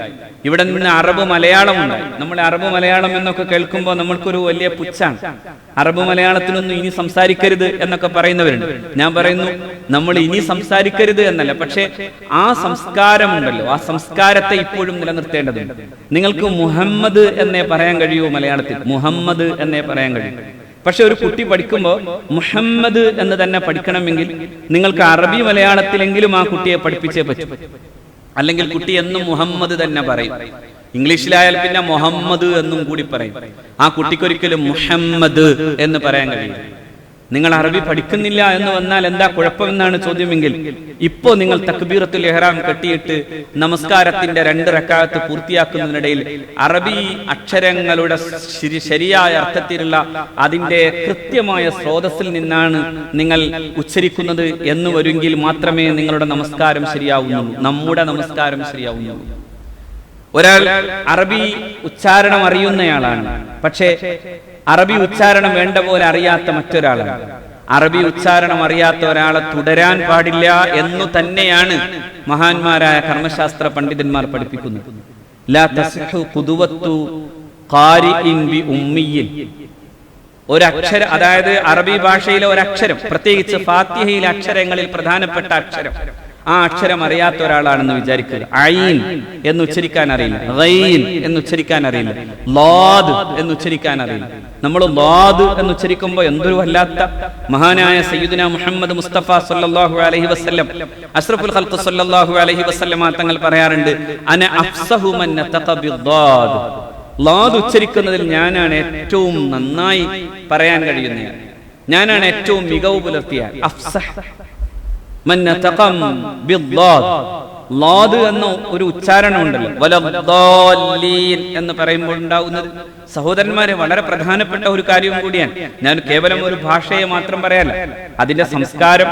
ഇവിടെ നിന്ന് അറബ് മലയാളം ഉണ്ടായി. നമ്മൾ അറബ് മലയാളം എന്നൊക്കെ കേൾക്കുമ്പോൾ നമ്മൾക്കൊരു വലിയ പുച്ഛാണ്. അറബ് മലയാളത്തിനൊന്നും ഇനി സംസാരിക്കരുത് എന്നൊക്കെ പറയുന്നവരുണ്ട്. ഞാൻ പറയുന്നു നമ്മൾ ഇനി സംസാരിക്കരുത് എന്നല്ല പക്ഷേ ആ സംസ്കാരമുണ്ടല്ലോ ആ സംസ്കാരത്തെ ഇപ്പോഴും നിലനിർത്തേണ്ടതുണ്ട്. നിങ്ങൾക്ക് മുഹമ്മദ് എന്നേ പറയാൻ കഴിയൂ മലയാളത്തിൽ. മുഹമ്മദ് എന്നേ പറയാൻ കഴിയൂ. പക്ഷെ ഒരു കുട്ടി പഠിക്കുമ്പോൾ മുഹമ്മദ് എന്ന് തന്നെ പഠിക്കണമെങ്കിൽ നിങ്ങൾക്ക് അറബി മലയാളത്തിലെങ്കിലും ആ കുട്ടിയെ പഠിപ്പിച്ചേ പറ്റും. അല്ലെങ്കിൽ കുട്ടി എന്നും മുഹമ്മദ് തന്നെ പറയും. ഇംഗ്ലീഷിലായാൽ പിന്നെ മുഹമ്മദ് എന്നും കൂടി പറയും. ആ കുട്ടിക്കൊരിക്കലും മുഹമ്മദ് എന്ന് പറയാൻ കഴിയും നിങ്ങൾ അറബി പഠിക്കുന്നില്ല എന്ന് വന്നാൽ എന്താ കുഴപ്പമെന്നാണ് ചോദ്യമെങ്കിൽ ഇപ്പോ നിങ്ങൾ തക്ബീറത്തുൽ എഹ്റാം കെട്ടിയിട്ട് നമസ്കാരത്തിന്റെ രണ്ട് റക്കാലത്ത് പൂർത്തിയാക്കുന്നതിനിടയിൽ അറബി അക്ഷരങ്ങളുടെ ശരി- ശരിയായ അർത്ഥത്തിലുള്ള അതിന്റെ കൃത്യമായ സ്രോതസ്സിൽ നിന്നാണ് നിങ്ങൾ ഉച്ചരിക്കുന്നത് എന്ന് വരുമെങ്കിൽ മാത്രമേ നിങ്ങളുടെ നമസ്കാരം ശരിയാവുന്നുള്ളൂ. നമ്മുടെ നമസ്കാരം ശരിയാവുന്നുള്ളൂ. ഒരാൾ അറബി ഉച്ചാരണം അറിയുന്നയാളാണ്. പക്ഷേ അറബി ഉച്ചാരണം വേണ്ട പോലെ അറിയാത്ത മറ്റൊരാളാണ്. അറബി ഉച്ചാരണം അറിയാത്ത ഒരാളെ തുടരാൻ പാടില്ല എന്നു തന്നെയാണ് മഹാന്മാരായ കർമ്മശാസ്ത്ര പണ്ഡിതന്മാർ പഠിപ്പിക്കുന്നത്. ഒരക്ഷരം അതായത് അറബി ഭാഷയിലെ ഒരക്ഷരം പ്രത്യേകിച്ച് ഫാത്തിഹയിലെ അക്ഷരങ്ങളിൽ പ്രധാനപ്പെട്ട അക്ഷരം. ആ അക്ഷരം അറിയാത്ത ഒരാളാണെന്ന് വിചാരിക്കുക ഐൻ എന്ന് ഉച്ചരിക്കാൻ അറിയില്ല. റൈൻ എന്ന് ഉച്ചരിക്കാൻ അറിയില്ല. ലാദ് എന്ന് ഉച്ചരിക്കാൻ അറിയില്ല. നമ്മൾ ലാദ് എന്ന് ഉച്ചരിക്കുമ്പോൾ എന്തൊരു വല്ലാത്ത മഹാനായ സയ്യിദുന മുഹമ്മദ് മുസ്തഫ സല്ലല്ലാഹു അലൈഹി വസല്ലം അഷ്റഫുൽ ഖൽഖ് സല്ലല്ലാഹു അലൈഹി വസല്ലം തങ്ങൾ പറയാറുണ്ട് അന അഫ്സഹു മൻ നതഖ ബിദ്ദാദ്. ലാദ് ഉച്ചരിക്കുന്നതിൽ ഞാനാണ് ഏറ്റവും നന്നായി പറയാൻ കഴിയുന്നത്. ഞാനാണ് ഏറ്റവും മികവ് പുലർത്തിയ. അഫ്സഹ്. ലാദ് എന്ന ഒരു ഉച്ചാരണം ഉണ്ടല്ലോ. എന്ന് പറയുമ്പോൾ ഉണ്ടാകുന്നത് സഹോദരന്മാരെ വളരെ പ്രധാനപ്പെട്ട ഒരു കാര്യം കൂടിയാണ്. ഞാൻ കേവലം ഒരു ഭാഷയെ മാത്രം പറയല്ല അതിന്റെ സംസ്കാരം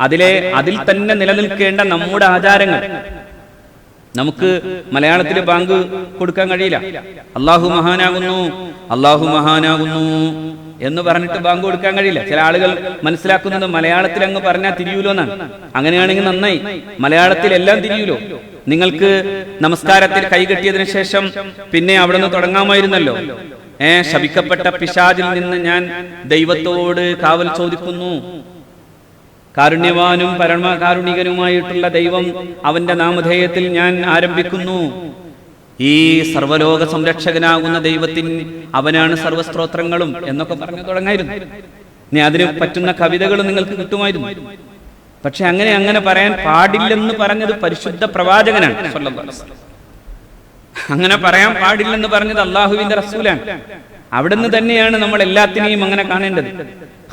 അതിലെ അതിൽ തന്നെ നിലനിൽക്കേണ്ട നമ്മുടെ ആചാരങ്ങൾ നമുക്ക് മലയാളത്തിൽ ബാങ്ക് കൊടുക്കാൻ കഴിയില്ല. അള്ളാഹു മഹാനാകുന്നു അള്ളാഹു മഹാനാകുന്നു എന്ന് പറഞ്ഞിട്ട് ബാങ്ക് കൊടുക്കാൻ കഴിയില്ല. ചില ആളുകൾ മനസ്സിലാക്കുന്നത് മലയാളത്തിൽ അങ്ങ് പറഞ്ഞാൽ തിരിയൂലോ എന്നാണ്. അങ്ങനെയാണെങ്കിൽ നന്നായി. മലയാളത്തിൽ എല്ലാം തിരിയൂലോ? നിങ്ങൾക്ക് നമസ്കാരത്തിൽ കൈകെട്ടിയതിനു ശേഷം പിന്നെ അവിടെ നിന്ന് തുടങ്ങാമായിരുന്നല്ലോ. ഏ ശപിക്കപ്പെട്ട പിശാജിൽ നിന്ന് ഞാൻ ദൈവത്തോട് കാവൽ ചോദിക്കുന്നു. കാരുണ്യവാനും പരമകാരുണികനുമായിട്ടുള്ള ദൈവം അവന്റെ നാമധേയത്തിൽ ഞാൻ ആരംഭിക്കുന്നു. ഈ സർവലോക സംരക്ഷകനാകുന്ന ദൈവത്തിന് അവനാണ് സർവസ്ത്രോത്രങ്ങളും എന്നൊക്കെ പറഞ്ഞു തുടങ്ങായിരുന്നു. ഇനി അതിന് പറ്റുന്ന കവിതകൾ നിങ്ങൾക്ക് കിട്ടുമായിരുന്നു. പക്ഷെ അങ്ങനെ അങ്ങനെ പറയാൻ പാടില്ലെന്ന് പറഞ്ഞത് പരിശുദ്ധ പ്രവാചകനാണ് അങ്ങനെ പറയാൻ പാടില്ലെന്ന് പറഞ്ഞത് അള്ളാഹുവിന്റെ റസൂലാണ്. അവിടുന്ന് തന്നെയാണ് നമ്മൾ എല്ലാത്തിനെയും അങ്ങനെ കാണേണ്ടത്.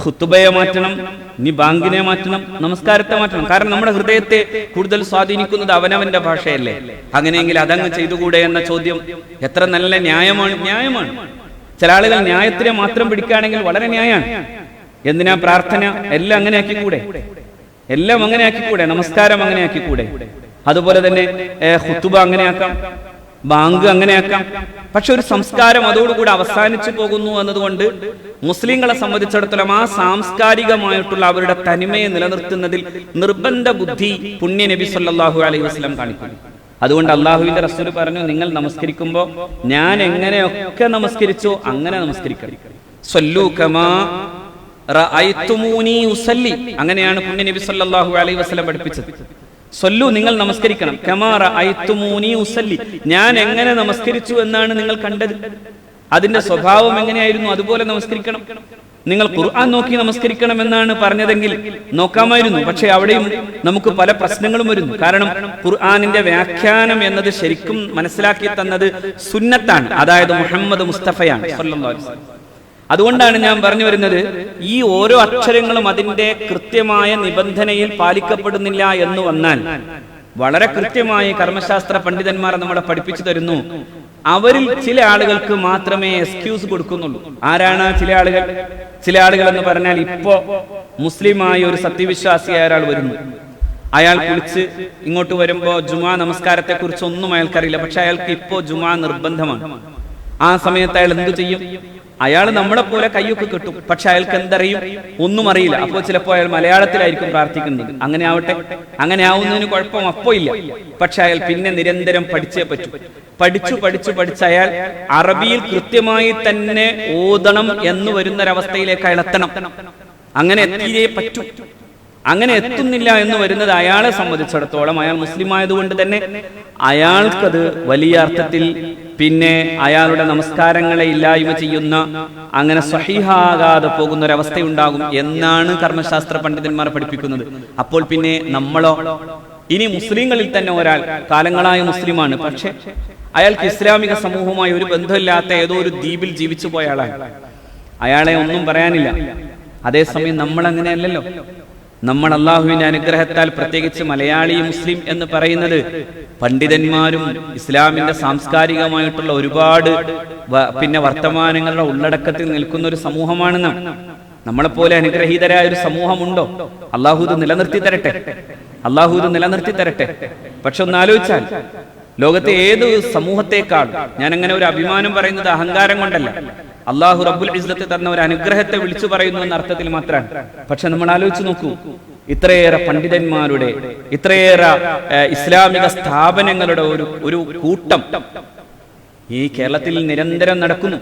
ഹുത്തുബയെ മാറ്റണം ഇനി ബാങ്കിനെ മാറ്റണം നമസ്കാരത്തെ മാറ്റണം. കാരണം നമ്മുടെ ഹൃദയത്തെ കൂടുതൽ സ്വാധീനിക്കുന്നത് അവനവന്റെ ഭാഷയല്ലേ. അങ്ങനെയെങ്കിൽ അതങ്ങ് ചെയ്തുകൂടെ എന്ന ചോദ്യം എത്ര നല്ല ന്യായമാണ്? ന്യായമാണ്. ചില ആളുകൾ ന്യായത്തിനെ മാത്രം പിടിക്കുകയാണെങ്കിൽ വളരെ ന്യായമാണ്. എന്തിനാ പ്രാർത്ഥന? എല്ലാം അങ്ങനെ ആക്കിക്കൂടെ? എല്ലാം അങ്ങനെ ആക്കിക്കൂടെ? നമസ്കാരം അങ്ങനെ ആക്കിക്കൂടെ? അതുപോലെ തന്നെ ഹുത്തുബ അങ്ങനെ ആക്കാം. ബാങ്ക് അങ്ങനെയാക്കാം. പക്ഷെ ഒരു സംസ്കാരം അതോടുകൂടി അവസാനിച്ചു പോകുന്നു എന്നതുകൊണ്ട് മുസ്ലിങ്ങളെ സംബന്ധിച്ചിടത്തോളം ആ സാംസ്കാരികമായിട്ടുള്ള അവരുടെ തനിമയെ നിലനിർത്തുന്നതിൽ നിർബന്ധ ബുദ്ധി പുണ്യ നബി സല്ലാഹു അലൈഹി വസല്ലം കാണിക്കുന്നു. അതുകൊണ്ട് അള്ളാഹുവിന്റെ റസൂൽ പറഞ്ഞു നിങ്ങൾ നമസ്കരിക്കുമ്പോൾ ഞാൻ എങ്ങനെയൊക്കെ നമസ്കരിച്ചോ അങ്ങനെ നമസ്കരിക്കണം അങ്ങനെയാണ് പുണ്യ നബി സല്ലാഹു അലൈഹി വസല്ലം പഠിപ്പിച്ചത്. സൊല്ലു നിങ്ങൾ നമസ്കരിക്കണം. കമാറ ഐത്തുമൂനി ഉസല്ലി. ഞാൻ എങ്ങനെ നമസ്കരിച്ചു എന്നാണ് നിങ്ങൾ കണ്ടത്? അതിന്റെ സ്വഭാവം എങ്ങനെയായിരുന്നു? അതുപോലെ നമസ്കരിക്കണം. നിങ്ങൾ ഖുർആൻ നോക്കി നമസ്കരിക്കണം എന്നാണ് പറഞ്ഞതെങ്കിൽ നോക്കാമായിരുന്നു. പക്ഷെ അവിടെയും നമുക്ക് പല പ്രശ്നങ്ങളും വരുന്നു. കാരണം ഖുർആാനിന്റെ വ്യാഖ്യാനം എന്നത് ശരിക്കും മനസ്സിലാക്കി തന്നത് സുന്നത്താണ്. അതായത് മുഹമ്മദ് മുസ്തഫയാണ്. അതുകൊണ്ടാണ് ഞാൻ പറഞ്ഞു വരുന്നത് ഈ ഓരോ അക്ഷരങ്ങളും അതിന്റെ കൃത്യമായ നിബന്ധനയിൽ പാലിക്കപ്പെടുന്നില്ല എന്ന് വന്നാൽ വളരെ കൃത്യമായി കർമ്മശാസ്ത്ര പണ്ഡിതന്മാർ നമ്മളെ പഠിപ്പിച്ചു തരുന്നു. അവരിൽ ചില ആളുകൾക്ക് മാത്രമേ എക്സ്ക്യൂസ് കൊടുക്കുന്നുള്ളൂ. ആരാണ് ചില ആളുകൾ? ചില ആളുകൾ എന്ന് പറഞ്ഞാൽ ഇപ്പോ മുസ്ലിമായ ഒരു സത്യവിശ്വാസിയായ ഒരാൾ വരുന്നു. അയാൾ കുളിച്ച് ഇങ്ങോട്ട് വരുമ്പോ ജുമാ നമസ്കാരത്തെ കുറിച്ച് ഒന്നും അയാൾക്കറിയില്ല. പക്ഷെ അയാൾക്ക് ഇപ്പോ ജുമാ നിർബന്ധമാണ്. ആ സമയത്ത് അയാൾ എന്തു ചെയ്യും? അയാൾ നമ്മളെ പോലെ കയ്യൊക്കെ കിട്ടും. പക്ഷെ അയാൾക്ക് എന്തറിയും? ഒന്നും അറിയില്ല. അപ്പോൾ ചിലപ്പോൾ അയാൾ മലയാളത്തിലായിരിക്കും പ്രാർത്ഥിക്കുന്നത്. അങ്ങനെ ആവട്ടെ. അങ്ങനെ ആവുന്നതിന് കുഴപ്പം അപ്പോ ഇല്ല. പക്ഷെ അയാൾ പിന്നെ നിരന്തരം പഠിച്ചേ പറ്റൂ. പഠിച്ചു പഠിച്ചു പഠിച്ച അയാൾ അറബിയിൽ കൃത്യമായി തന്നെ ഓതണം എന്ന് വരുന്നൊരവസ്ഥയിലേക്ക് അയാൾ എത്തണം. അങ്ങനെ എത്തിയേ പറ്റൂ. അങ്ങനെ എത്തുന്നില്ല എന്ന് വരുന്നത് അയാളെ സംബന്ധിച്ചിടത്തോളം അയാൾ മുസ്ലിം ആയതുകൊണ്ട് തന്നെ അയാൾക്കത് വലിയ അർത്ഥത്തിൽ പിന്നെ അയാളുടെ നമസ്കാരങ്ങളെ ഇല്ലായ്മ ചെയ്യുന്ന അങ്ങനെ സഹിഹാകാതെ പോകുന്ന ഒരു അവസ്ഥയുണ്ടാകും എന്നാണ് കർമ്മശാസ്ത്ര പണ്ഡിതന്മാർ പഠിപ്പിക്കുന്നത്. അപ്പോൾ പിന്നെ നമ്മളോ? ഇനി മുസ്ലിങ്ങളിൽ തന്നെ ഒരാൾ കാലങ്ങളായ മുസ്ലിമാണ്. പക്ഷെ അയാൾക്ക് ഇസ്ലാമിക സമൂഹവുമായി ഒരു ബന്ധമില്ലാത്ത ഏതോ ഒരു ദ്വീപിൽ ജീവിച്ചു പോയ ആളാണ്. അയാളെ ഒന്നും പറയാനില്ല. അതേസമയം നമ്മൾ അങ്ങനെയല്ലല്ലോ നമ്മൾ അള്ളാഹുവിന്റെ അനുഗ്രഹത്താൽ പ്രത്യേകിച്ച് മലയാളി മുസ്ലിം എന്ന് പറയുന്നത് പണ്ഡിതന്മാരും ഇസ്ലാമിന്റെ സാംസ്കാരികമായിട്ടുള്ള ഒരുപാട് പിന്നെ വർത്തമാനങ്ങളുടെ ഉള്ളടക്കത്തിൽ നിൽക്കുന്ന ഒരു സമൂഹമാണെന്ന്. നമ്മളെ നമ്മളെപ്പോലെ അനുഗ്രഹീതരായ ഒരു സമൂഹമുണ്ടോ? അള്ളാഹു ഇത് നിലനിർത്തി തരട്ടെ. അള്ളാഹു ഇത് നിലനിർത്തി തരട്ടെ. പക്ഷെ ഒന്ന് ആലോചിച്ചാൽ ലോകത്തെ ഏത് സമൂഹത്തെക്കാൾ ഞാൻ അങ്ങനെ ഒരു അഭിമാനം പറയുന്നത് അഹങ്കാരം കൊണ്ടല്ല. അള്ളാഹു റബ്ബുൽ ഇസ്ലത്ത് തന്ന ഒരു അനുഗ്രഹത്തെ വിളിച്ചു പറയുന്നു എന്ന അർത്ഥത്തിൽ മാത്രമാണ്. പക്ഷെ നമ്മൾ ആലോചിച്ച് നോക്കൂ ഇത്രയേറെ പണ്ഡിതന്മാരുടെ ഇത്രയേറെ ഇസ്ലാമിക സ്ഥാപനങ്ങളുടെ ഒരു ഒരു കൂട്ടം ഈ കേരളത്തിൽ നിരന്തരം നടക്കുന്നു.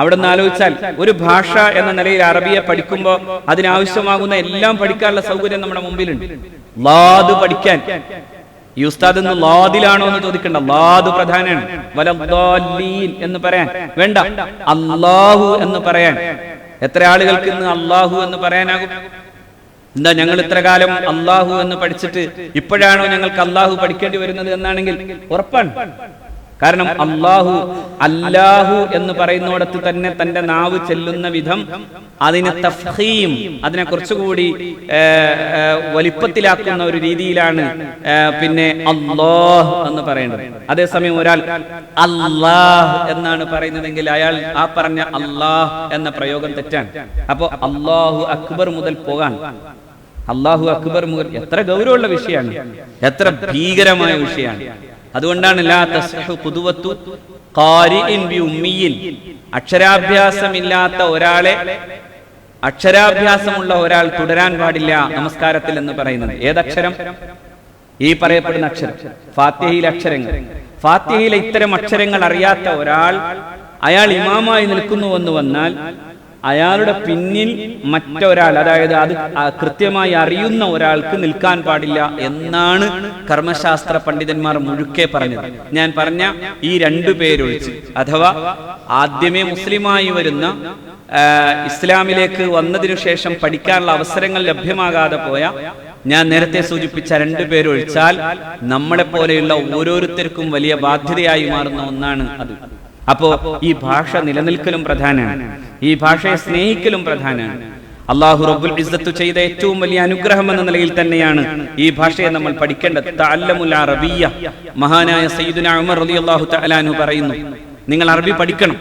അവിടെ നിന്ന് ആലോചിച്ചാൽ ഒരു ഭാഷ എന്ന നിലയിൽ അറബിയെ പഠിക്കുമ്പോൾ അതിനാവശ്യമാകുന്ന എല്ലാം പഠിക്കാനുള്ള സൗകര്യം നമ്മുടെ മുമ്പിലുണ്ട്. ലാദ് പഠിക്കാൻ. ഈ ഉസ്താദ് എന്ന് ലാദിലാണോ എന്ന് ചോദിക്കണ്ട. ലാദ് വലദ്ദാലീൻ എന്ന് പറയാൻ. വേണ്ട. അല്ലാഹു എന്ന് പറയാൻ. എത്ര ആളുകൾക്ക് ഇന്ന് അല്ലാഹു എന്ന് പറയാനാകും? എന്താ ഞങ്ങൾ ഇത്ര കാലം അള്ളാഹു എന്ന് പഠിച്ചിട്ട് ഇപ്പോഴാണോ ഞങ്ങൾക്ക് അള്ളാഹു പഠിക്കേണ്ടി വരുന്നത് എന്നാണെങ്കിൽ ഉറപ്പാണ്. കാരണം അള്ളാഹു അല്ലാഹു എന്ന് പറയുന്നിടത്ത് തന്നെ തന്റെ നാവ് ചെല്ലുന്ന വിധം അതിനെ തഫീം അതിനെ കുറച്ചുകൂടി വലിപ്പത്തിലാക്കുന്ന ഒരു രീതിയിലാണ് പിന്നെ അള്ളാഹ് എന്ന് പറയുന്നത്. അതേസമയം ഒരാൾ അള്ളാഹ് എന്നാണ് പറയുന്നതെങ്കിൽ അയാൾ ആ പറഞ്ഞ അള്ളാഹ് എന്ന പ്രയോഗം തെറ്റാണ്. അപ്പോ അള്ളാഹു അക്ബർ മുതൽ പോകാൻ അള്ളാഹു അക്ബർ മുതൽ എത്ര ഗൗരവമുള്ള വിഷയമാണ് എത്ര ഭീകരമായ വിഷയമാണ്. അതുകൊണ്ടാണ് ബി ഉമ്മിയിൽ അക്ഷരാഭ്യാസമില്ലാത്ത ഒരാളെ അക്ഷരാഭ്യാസമുള്ള ഒരാൾ തുടരാൻ പാടില്ല നമസ്കാരത്തിൽ എന്ന് പറയുന്നത്. ഏതക്ഷരം? ഈ പറയപ്പെടുന്ന അക്ഷരം. ഫാത്തിഹയിലെ അക്ഷരങ്ങൾ. ഫാത്തിഹയിലെ ഇത്തരം അക്ഷരങ്ങൾ അറിയാത്ത ഒരാൾ അയാൾ ഇമാമായി നിൽക്കുന്നുവെന്ന് വന്നാൽ അയാളുടെ പിന്നിൽ മറ്റൊരാൾ അതായത് അത് കൃത്യമായി അറിയുന്ന ഒരാൾക്ക് നിൽക്കാൻ പാടില്ല എന്നാണ് കർമ്മശാസ്ത്ര പണ്ഡിതന്മാർ മുഴുക്കെ പറഞ്ഞത്. ഞാൻ പറഞ്ഞ ഈ രണ്ടു പേരൊഴിച്ച്. അഥവാ ആദ്യമേ മുസ്ലിമായി വരുന്ന ഇസ്ലാമിലേക്ക് വന്നതിനു ശേഷം പഠിക്കാനുള്ള അവസരങ്ങൾ ലഭ്യമാകാതെ പോയ ഞാൻ നേരത്തെ സൂചിപ്പിച്ച രണ്ടു പേരൊഴിച്ചാൽ നമ്മളെ പോലെയുള്ള ഓരോരുത്തർക്കും വലിയ ബാധ്യതയായി മാറുന്ന ഒന്നാണ് അത്. അപ്പോ ഈ ഭാഷ നിലനിൽക്കലും പ്രധാനമാണ് ഈ ഭാഷയെ സ്നേഹിക്കലും പ്രധാനമാണ് അള്ളാഹു റബ്ബുൽ ഇസ്സത്ത് ചെയ്ത ഏറ്റവും വലിയ അനുഗ്രഹം എന്ന നിലയിൽ തന്നെയാണ് ഈ ഭാഷയെ നമ്മൾ പഠിക്കേണ്ടത്. തഅല്ലമുൽ അറബിയ മഹാനായ സയ്യിദുന ഉമർ റളിയല്ലാഹു തആലാനു പറയുന്നു. നിങ്ങൾ അറബി പഠിക്കണം.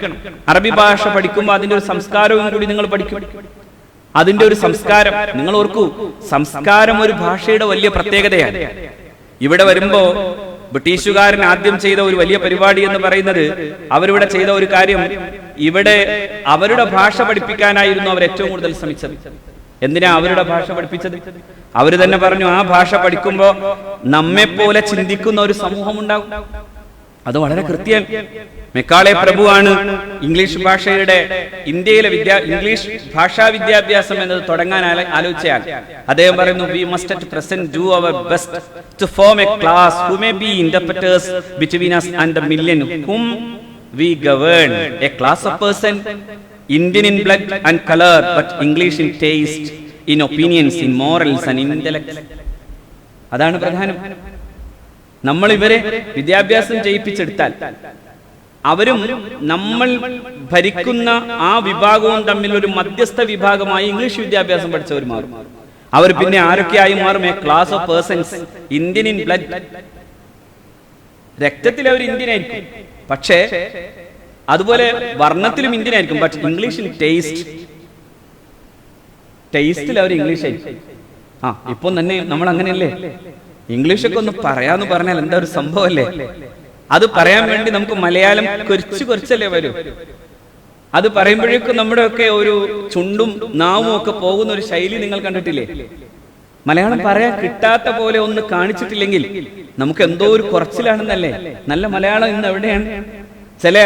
അറബി ഭാഷ പഠിക്കുമ്പോൾ അതിന്റെ ഒരു സംസ്കാരവും കൂടി നിങ്ങൾ പഠിക്കും. അതിന്റെ ഒരു സംസ്കാരം. നിങ്ങൾ ഓർക്കൂ സംസ്കാരം ഒരു ഭാഷയുടെ വലിയ പ്രത്യേകതയാണ്. ഇവിടെ വരുമ്പോ ബ്രിട്ടീഷുകാരൻ ആദ്യം ചെയ്ത ഒരു വലിയ പരിപാടി എന്ന് പറയുന്നത് അവരിവിടെ ചെയ്ത ഒരു കാര്യം ഇവിടെ അവരുടെ ഭാഷ പഠിപ്പിക്കാനായിരുന്നു അവർ ഏറ്റവും കൂടുതൽ ശ്രമിച്ചത്. എന്തിനാ അവരുടെ ഭാഷ പഠിപ്പിച്ചത്? അവർ തന്നെ പറഞ്ഞു ആ ഭാഷ പഠിക്കുമ്പോ നമ്മെ പോലെ ചിന്തിക്കുന്ന ഒരു സമൂഹം ഉണ്ടാകും അത് വളരെ കൃത്യം. മെക്കാളെ പ്രഭുവാണ് ഇംഗ്ലീഷ് ഭാഷയുടെ ഇന്ത്യയിലെ വിദ്യാ ഇംഗ്ലീഷ് ഭാഷാ വിദ്യാഭ്യാസം എന്നത് തുടങ്ങാൻ ആല- ആലോചിച്ചാൽ അദ്ദേഹം പറയുന്നു we must at present do our best to form a class who may be interpreters between us and the million whom we govern a class of person Indian in blood and colour but English in taste in opinions in morals and in intellect. അതാണ് പ്രധാനം. നമ്മൾ ഇവരെ വിദ്യാഭ്യാസം ചെയ്യിപ്പിച്ചെടുത്താൽ അവരും നമ്മൾ ഭരിക്കുന്ന ആ വിഭാഗവും തമ്മിൽ ഒരു മധ്യസ്ഥ വിഭാഗമായി ഇംഗ്ലീഷ് വിദ്യാഭ്യാസം പഠിച്ചവർ മാറും. അവർ പിന്നെ ആരൊക്കെയായി മാറും? Class of persons Indian in blood രക്തത്തിൽ അവർ ഇന്ത്യനായിരിക്കും പക്ഷേ അതുപോലെ വർണത്തിലും ഇന്ത്യൻ ആയിരിക്കും. ബട്ട് ഇംഗ്ലീഷിൽ ടേസ്റ്റ് ടേസ്റ്റിൽ അവർ ഇംഗ്ലീഷ് ആയിരിക്കും. ആ ഇപ്പം തന്നെ നമ്മൾ അങ്ങനെയല്ലേ? ഇംഗ്ലീഷൊക്കെ ഒന്ന് പറയാന്ന് പറഞ്ഞാൽ എന്താ ഒരു സംഭവമല്ലേ? അത് പറയാൻ വേണ്ടി നമുക്ക് മലയാളം കുറച്ച് കുറച്ചല്ലേ വരൂ. അത് പറയുമ്പോഴേക്കും നമ്മുടെ ഒക്കെ ഒരു ചുണ്ടും നാവും ഒക്കെ പോകുന്ന ഒരു ശൈലി നിങ്ങൾ കണ്ടിട്ടില്ലേ? മലയാളം പറയാൻ കിട്ടാത്ത പോലെ ഒന്ന് കാണിച്ചിട്ടില്ലെങ്കിൽ നമുക്ക് എന്തോ ഒരു കുറച്ചിലാണെന്നല്ലേ? നല്ല മലയാളം ഇന്ന് എവിടെയാണ്? ചില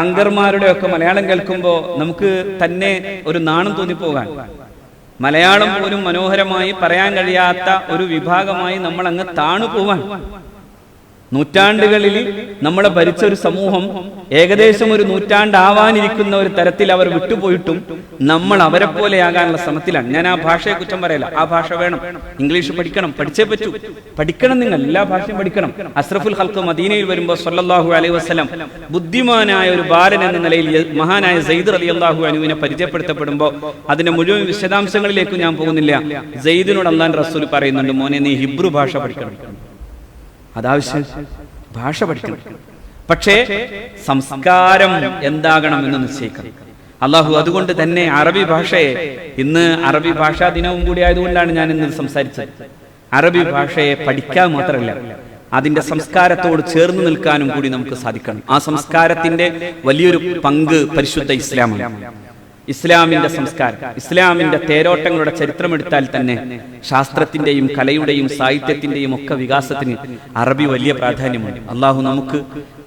ആങ്കർമാരുടെ ഒക്കെ മലയാളം കേൾക്കുമ്പോ നമുക്ക് തന്നെ ഒരു നാണം തോന്നിപ്പോകാൻ. മലയാളം പോലും മനോഹരമായി പറയാൻ കഴിയാത്ത ഒരു വിഭാഗമായി നമ്മൾ അങ്ങ് താണു പോവാൻ നൂറ്റാണ്ടുകളിൽ നമ്മളെ ഭരിച്ച ഒരു സമൂഹം ഏകദേശം ഒരു നൂറ്റാണ്ടാവാനിരിക്കുന്ന ഒരു തരത്തിൽ അവർ വിട്ടുപോയിട്ടും നമ്മൾ അവരെ പോലെയാകാനുള്ള ശ്രമത്തിലാണ്. ഞാൻ ആ ഭാഷയെ കുറ്റം പറയല ആ ഭാഷ വേണം. ഇംഗ്ലീഷ് പഠിക്കണം. പഠിച്ചേ പറ്റൂ. പഠിക്കണം നിങ്ങൾ. എല്ലാ ഭാഷയും പഠിക്കണം. അസ്രഫുൽ ഹൽക്ക് മദീനയിൽ വരുമ്പോൾ സല്ലാഹു അലൈഹി വസ്ലം ബുദ്ധിമാനായ ഒരു ബാലൻ എന്ന നിലയിൽ മഹാനായ സെയ്ദ് അലി അള്ളാഹു അനുവിനെ പരിചയപ്പെടുത്തപ്പെടുമ്പോൾ അതിന്റെ മുഴുവൻ വിശദാംശങ്ങളിലേക്കും ഞാൻ പോകുന്നില്ല. സെയ്ദിനോട് അള്ളാൻ റസൂൽ പറയുന്നുണ്ട് മോനെ നീ ഹിബ്രു ഭാഷ പഠിക്കണം. അതാവശ്യം ഭാഷ പഠിക്കണം. പക്ഷേ സംസ്കാരം എന്താകണം എന്ന് നിശ്ചയിക്കണം. അള്ളാഹു അതുകൊണ്ട് തന്നെ അറബി ഭാഷയെ ഇന്ന് അറബി ഭാഷാ ദിനവും കൂടി ആയതുകൊണ്ടാണ് ഞാൻ ഇന്ന് സംസാരിച്ചത്. അറബി ഭാഷയെ പഠിക്കാൻ മാത്രമല്ല അതിന്റെ സംസ്കാരത്തോട് ചേർന്ന് നിൽക്കാനും കൂടി നമുക്ക് സാധിക്കണം. ആ സംസ്കാരത്തിന്റെ വലിയൊരു പങ്ക് പരിശുദ്ധ ഇസ്ലാമാണ്. ഇസ്ലാമിന്റെ സംസ്കാരം ഇസ്ലാമിന്റെ തേരോട്ടങ്ങളുടെ ചരിത്രമെടുത്താൽ തന്നെ ശാസ്ത്രത്തിന്റെയും കലയുടെയും സാഹിത്യത്തിന്റെയും ഒക്കെ വികാസത്തിന് അറബി വലിയ പ്രാധാന്യമുണ്ട്. അള്ളാഹു നമുക്ക്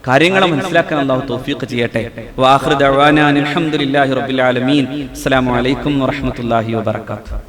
കാര്യങ്ങളെ മനസ്സിലാക്കാൻ അള്ളാഹു തൗഫീഖ് ചെയ്യട്ടെ. വാഹൃദ് അൽഹംദുലില്ലാഹി റബ്ബിൽ ആലമീൻ. അസ്സലാമു അലൈക്കും വറഹ്മത്തുള്ളാഹി വബറകാതുഹു.